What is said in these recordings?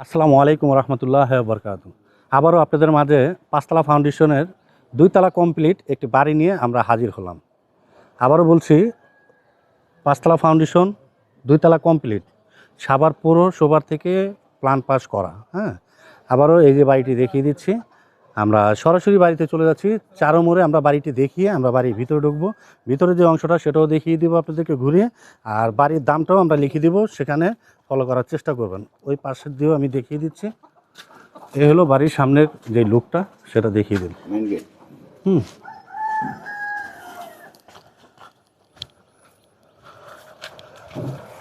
আসসালামু আলাইকুম রহমতুল্লাহ বরকাত আবারও আপনাদের মাঝে পাঁচতলা ফাউন্ডেশনের দুইতলা কমপ্লিট একটি বাড়ি নিয়ে আমরা হাজির হলাম। আবারও বলছি, পাঁচতলা ফাউন্ডেশন, দুইতলা কমপ্লিট সাবার পৌরসভার থেকে প্ল্যান পাস করা হ্যাঁ? আবারও এই যে বাড়িটি দেখিয়ে দিচ্ছি। আমরা সরাসরি বাড়িতে চলে যাচ্ছি। চারো মোড়ে আমরা বাড়িটি দেখিয়ে আমরা বাড়ির ভিতরে ঢুকবো। ভিতরে যে অংশটা সেটাও দেখিয়ে দিব আপনাদেরকে ঘুরিয়ে। আর বাড়ির দামটাও আমরা লিখে দিব সেখানে ফলো করার চেষ্টা করবেন। ওই পাশের দিয়েও আমি দেখিয়ে দিচ্ছি। এ হলো বাড়ির সামনের যে লুকটা সেটা দেখিয়ে দিন। হুম।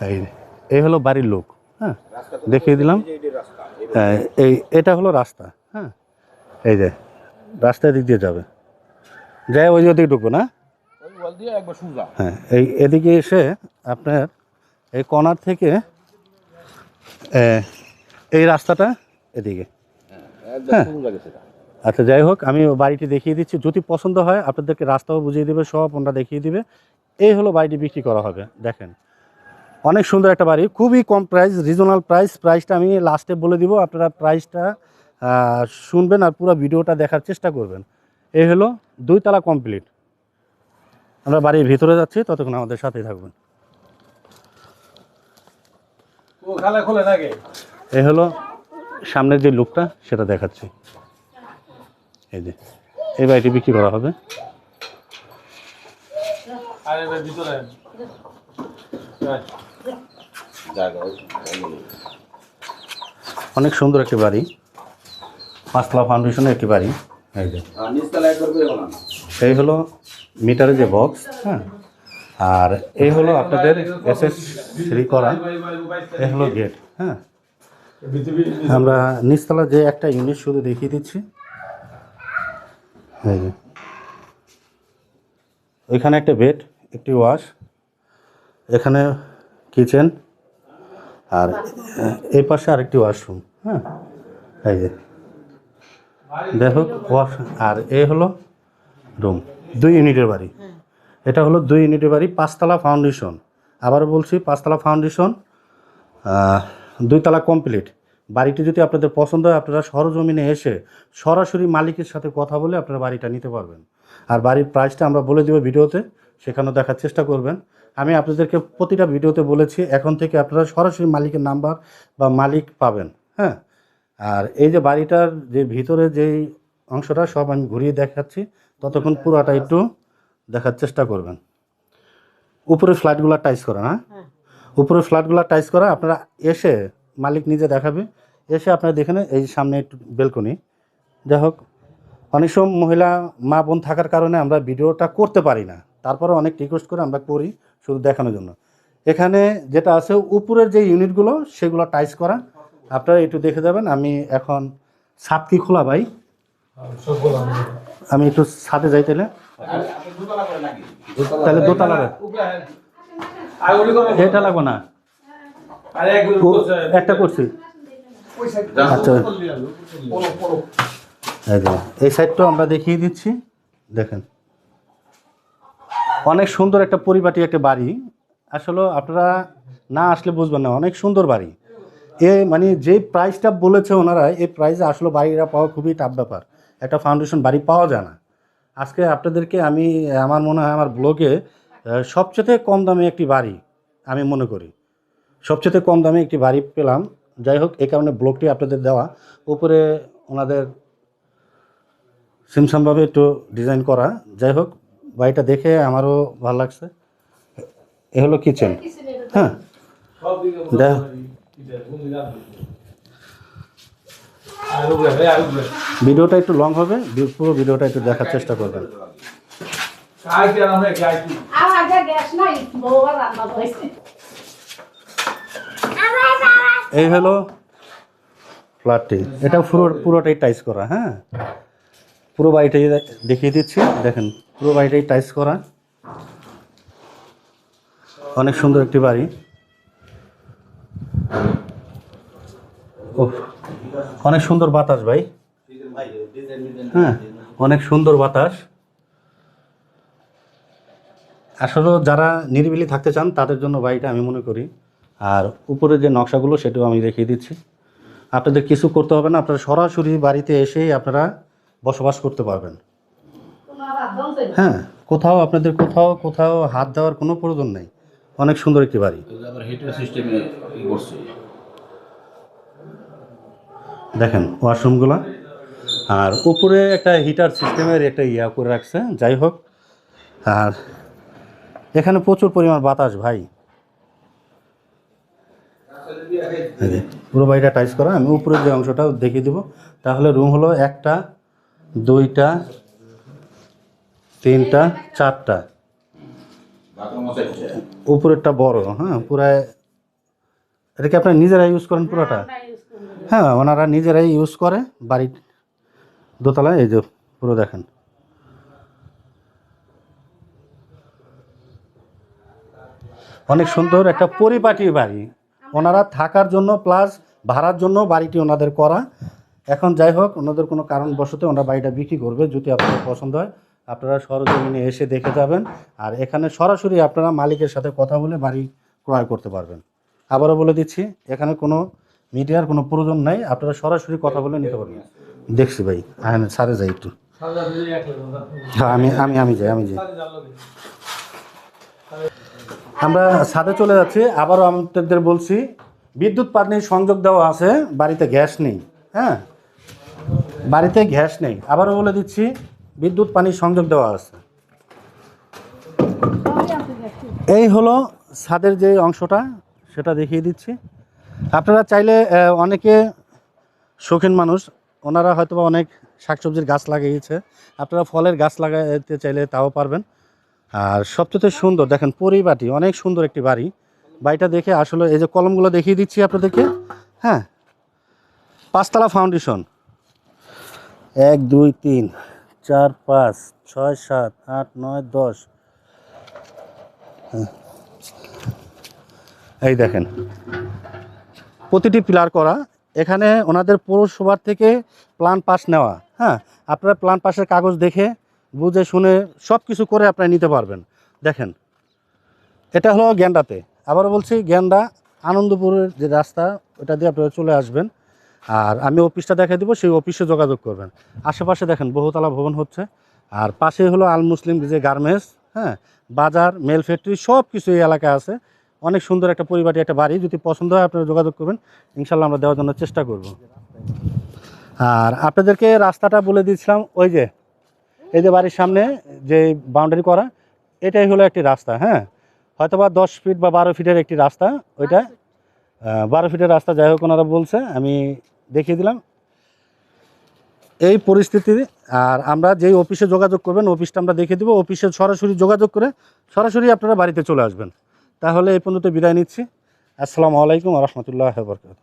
এই এই হলো বাড়ির লোক হ্যাঁ দেখিয়ে দিলাম। হ্যাঁ, এই এটা হলো রাস্তা হ্যাঁ। এই যে রাস্তার দিক দিয়ে যাবে। যাই ওই দিকে ঢুকবো না? হ্যাঁ এই এদিকে এসে আপনার এই কর্নার থেকে এই রাস্তাটা এদিকে। হ্যাঁ। আচ্ছা যাই হোক, আমি বাড়িটি দেখিয়ে দিচ্ছি। যদি পছন্দ হয়, আপনাদেরকে রাস্তাও বুঝিয়ে দেবে, সব ওনারা দেখিয়ে দিবে। এই হলো বাড়িটি বিক্রি করা হবে, দেখেন। অনেক সুন্দর একটা বাড়ি, খুবই কম প্রাইস রিজনাল প্রাইস প্রাইসটা আমি লাস্টে বলে দিব, আপনারা প্রাইসটা শুনবেন আর পুরো ভিডিওটা দেখার চেষ্টা করবেন। এই হলো দুই দুইতলা কমপ্লিট আমরা বাড়ির ভিতরে যাচ্ছি ততক্ষণ আমাদের সাথেই থাকবেন। এই হলো সামনের যে লুকটা সেটা দেখাচ্ছি। এই যে এই বাড়িটি বিক্রি করা হবে। অনেক সুন্দর একটি বাড়ি। পাঁচতলা ফাউন্ডেশনের একটি বাড়ি। এই যে। এই হলো মিটারের যে বক্স হ্যাঁ? আর এই হলো আপনাদের এস এস থ্রি করা। এই হলো গেট হ্যাঁ? আমরা নিচতলা যে একটা ইউনিট শুধু দেখিয়ে দিচ্ছি। এই যে। ওইখানে একটা বেড একটি ওয়াশ এখানে কিচেন আর এই পাশে আরেকটি ওয়াশরুম হ্যাঁ? এই যে। দেখো, ওয়াশ, আর এ হলো রুম, দুই ইউনিটের বাড়ি। এটা হলো দুই ইউনিটের বাড়ি, পাঁচতলা ফাউন্ডেশন। আবারও বলছি, পাঁচতলা ফাউন্ডেশন দুইতলা কমপ্লিট। বাড়িটি যদি আপনাদের পছন্দ হয়, আপনারা সরজমিনে এসে সরাসরি মালিকের সাথে কথা বলে আপনারা বাড়িটা নিতে পারবেন। আর বাড়ির প্রাইসটা আমরা বলে দেবো ভিডিওতে, সেখানেও দেখার চেষ্টা করবেন। আমি আপনাদেরকে প্রতিটা ভিডিওতে বলেছি, এখন থেকে আপনারা সরাসরি মালিকের নাম্বার বা মালিক পাবেন হ্যাঁ? আর এই যে বাড়িটার যে ভিতরে যেই অংশটা সব আমি ঘুরিয়ে দেখাচ্ছি ততক্ষণ পুরোটা একটু দেখার চেষ্টা করবেন। উপরে ফ্ল্যাটগুলো টাইস করা না? উপরে ফ্ল্যাটগুলো টাইস করা আপনারা এসে মালিক নিজে দেখাবে। এসে আপনারা দেখেন এই সামনে একটু বেলকনি। যাই হোক অনেক সময় মহিলা মা বোন থাকার কারণে আমরা ভিডিওটা করতে পারি না। তারপরে অনেক রিকোয়েস্ট করে আমরা করি শুধু দেখানোর জন্য। এখানে যেটা আছে উপরের যে ইউনিটগুলো সেগুলো টাইস করা আপনারা একটু দেখে যাবেন, আমি এখন ছাদ কি খোলা ভাই। আমি একটু ছাদে যাই তাহলে। তাহলে দোতলা। এটা লাগবে না। একটা করছি। আচ্ছা। এই সাইডটাও আমরা দেখিয়ে দিচ্ছি। দেখেন। অনেক সুন্দর একটা পরিপাটি একটা বাড়ি। আসলে আপনারা না আসলে বুঝবেন না, অনেক সুন্দর বাড়ি। এ মানে যে প্রাইসটা বলেছে ওনারা এই প্রাইসে আসলে বাড়িটা পাওয়া খুবই টাফ ব্যাপার। একটা ফাউন্ডেশন বাড়ি পাওয়া যায় না। আজকে আপনাদেরকে আমি আমার মনে হয় আমার ব্লগে সবচেয়ে কম দামে একটি বাড়ি আমি মনে করি। সবচেয়ে কম দামে একটি বাড়ি পেলাম। যাই হোক এই কারণে ব্লগটি আপনাদের দেওয়া। উপরে ওনাদের সিমসামভাবে একটু ডিজাইন করা। যাই হোক বাড়িটা দেখে আমারও ভালো লাগছে। এ হলো কিচেন হ্যাঁ। দেখ। ভিডিওটা একটু লং হবে পুরো ভিডিওটা একটু দেখার চেষ্টা করবেন। এই হলো ফ্ল্যাটটি। এটা পুরো পুরোটাই টাইস করা হ্যাঁ? পুরো বাড়িটাই দেখিয়ে দিচ্ছি, দেখেন, পুরো বাড়িটাই টাইস করা। অনেক সুন্দর একটি বাড়ি। অনেক সুন্দর বাতাস ভাই। হ্যাঁ অনেক সুন্দর বাতাস। আসলে যারা নিরিবিলি থাকতে চান তাদের জন্য বাড়িটা আমি মনে করি। আর উপরে যে নকশাগুলো সেটাও আমি দেখিয়ে দিচ্ছি। আপনাদের কিছু করতে হবে না আপনারা সরাসরি বাড়িতে এসেই আপনারা বসবাস করতে পারবেন। হ্যাঁ কোথাও আপনাদের কোথাও কোথাও হাত দেওয়ার কোনো প্রয়োজন নেই। অনেক সুন্দর একটি বাড়ি। দেখেন ওয়াশরুমগুলো। আর উপরে একটা হিটার সিস্টেমের একটা ইয়া করে রাখছে যাই হোক। আর এখানে প্রচুর পরিমাণ বাতাস ভাই। পুরো বাড়িটা টাইস করা আমি উপরের যে অংশটা দেখিয়ে দেবো। তাহলে রুম হলো একটা দুইটা তিনটা চারটা। উপরেরটা বড় হ্যাঁ পুরায় এটা কি আপনারা নিজেরা ইউজ করেন পুরোটা? করি। হ্যাঁ ওনারা নিজেরাই ইউজ করে বাড়ির দোতলায় এই যে পুরো দেখেন। অনেক সুন্দর একটা পরিপাটি বাড়ি। ওনারা থাকার জন্য প্লাস ভাড়ার জন্য বাড়িটি ওনাদের করা। এখন যাই হোক ওনাদের কোনো কারণবশত ওনারা বাড়িটা বিক্রি করবে যদি আপনাদের পছন্দ হয়। আপনারা সরজমিনে এসে দেখে যাবেন। আর এখানে সরাসরি আপনারা মালিকের সাথে কথা বলে বাড়ি ক্রয় করতে পারবেন। আবারও বলে দিচ্ছি, এখানে কোনো মিডিয়ার কোনো প্রয়োজন নাই। আপনারা সরাসরি কথা বলে নিতে পারবেন। দেখছি ভাই হ্যাঁ সারে যাই একটু। হ্যাঁ আমি আমি আমি যাই আমি যাই। আমরা ছাদে চলে যাচ্ছি। আবারও আমাদের বলছি, বিদ্যুৎ পানির সংযোগ দেওয়া আছে, বাড়িতে গ্যাস নেই। হ্যাঁ বাড়িতে গ্যাস নেই। আবারও বলে দিচ্ছি বিদ্যুৎ পানির সংযোগ দেওয়া আছে। এই হলো ছাদের যে অংশটা, সেটা দেখিয়ে দিচ্ছি। আপনারা চাইলে অনেকে শৌখিন মানুষ, ওনারা হয়তো অনেক শাকসবজির গাছ লাগিয়েছে। আপনারা ফলের গাছ লাগাতে চাইলে তাও পারবেন। আর সবচেয়ে সুন্দর, দেখেন পরিবাটি, অনেক সুন্দর একটি বাড়ি। বাড়িটা দেখে আসলে এই যে কলমগুলো দেখিয়ে দিচ্ছি আপনাদেরকে। হ্যাঁ পাঁচতলা ফাউন্ডেশন। এক, দুই, তিন। চার, পাঁচ, ছয়, সাত, আট, নয়, দশ। এই দেখেন। প্রতিটি পিলার করা। এখানে ওনাদের পৌরসভার থেকে প্ল্যান পাস নেওয়া। হ্যাঁ আপনারা প্ল্যান পাসের কাগজ দেখে, বুঝে, শুনে সব কিছু করে আপনারা নিতে পারবেন। দেখেন, এটা হলো গ্যান্ডাতে। আবারও বলছি, গ্যান্ডা আনন্দপুরের যে রাস্তা, ওটা দিয়ে আপনারা চলে আসবেন। আর আমি অফিসটা দেখাই দিব, সেই অফিসে যোগাযোগ করবেন। আশেপাশে দেখেন বহুতলা ভবন হচ্ছে। আর পাশে হলো আল মুসলিম যে গার্মেন্টস হ্যাঁ বাজার মেল ফ্যাক্টরি সব কিছু এই এলাকায় আছে। অনেক সুন্দর একটা পরিবারটি একটা বাড়ি, যদি পছন্দ হয় আপনারা যোগাযোগ করবেন। ইনশাল্লাহ আমরা দেওয়ার জন্য চেষ্টা করব। আর আপনাদেরকে রাস্তাটা বলে দিয়েছিলাম, ওই যে, এই যে বাড়ির সামনে যে বাউন্ডারি করা, এটাই হলো একটি রাস্তা হ্যাঁ। হয়তো বা দশ ফিট বা বারো ফিটের একটি রাস্তা, ওইটা বারো ফিটের রাস্তা, যাই হোক ওনারা বলছে, আমি দেখিয়ে দিলাম। এই পরিস্থিতি, আর আমরা যেই অফিসে যোগাযোগ করবেন, অফিসটা আমরা দেখে দেবো। অফিসে সরাসরি যোগাযোগ করে সরাসরি আপনারা বাড়িতে চলে আসবেন। তাহলে এই পর্যন্ত বিদায় নিচ্ছি। আসসালামু আলাইকুম রহমতুল্লাহ বরকাত